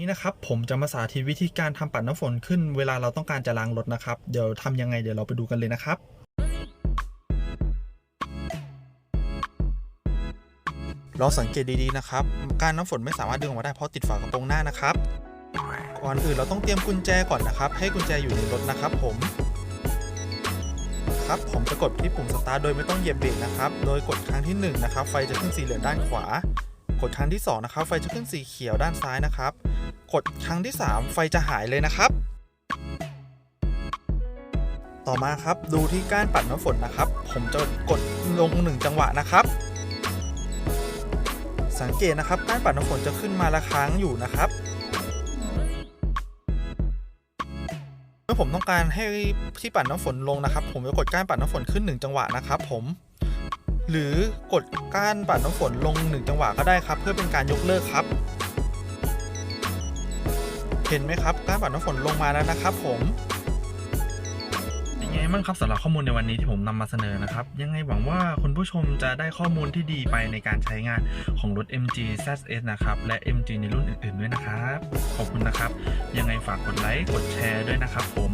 นี่นะครับผมจะมาสาธิตวิธีการทำปัดน้ำฝนขึ้นเวลาเราต้องการจะล้างรถนะครับ เดี๋ยวทำยังไงเดี๋ยวเราไปดูกันเลยนะครับเราสังเกตดีๆนะครับ การน้ำฝนไม่สามารถดึงออกมาได้เพราะติดฝากระโปรงหน้านะครับก่อนอื่นเราต้องเตรียมกุญแจก่อนนะครับ ให้กุญแจอยู่ในรถนะครับ ผมครับผมจะกดที่ปุ่มสตาร์ทโดยไม่ต้องเหยียบเบรกนะครับ โดยกดครั้งที่หนึ่งนะครับไฟจะขึ้นสีเหลืองด้านขวา กดครั้งที่สองนะครับไฟจะขึ้นสีเขียวด้านซ้ายนะครับ กดครั้งที่ 3 ไฟจะหายเลยนะครับ ต่อมาครับดูที่ก้านปัดน้ำฝนนะครับ ผมจะกดลง 1 จังหวะนะครับ สังเกตนะครับก้านปัดน้ำฝนจะขึ้นมาละครั้งอยู่นะครับเมื่อผมต้องการให้ที่ปัดน้ำฝนลงนะครับ ผมจะกดก้านปัดน้ำฝนขึ้น 1 จังหวะนะครับ ผมหรือกดก้านปัดน้ำฝนลง 1 จังหวะก็ได้ครับ เพื่อเป็นการยกเลิกครับ เห็นไหมครับการปัดน้ำฝนลงมาแล้วนะครับ ผมยังไงบ้างครับสำหรับข้อมูลในวันนี้ที่ผมนำมาเสนอนะครับ ยังไงหวังว่าคุณผู้ชมจะได้ข้อมูลที่ดีไปในการใช้งานของรถ MG ZS นะครับ และ MG ในรุ่นอื่นๆด้วยนะครับ ขอบคุณนะครับ ยังไงฝากกดไลค์กดแชร์ด้วยนะครับผม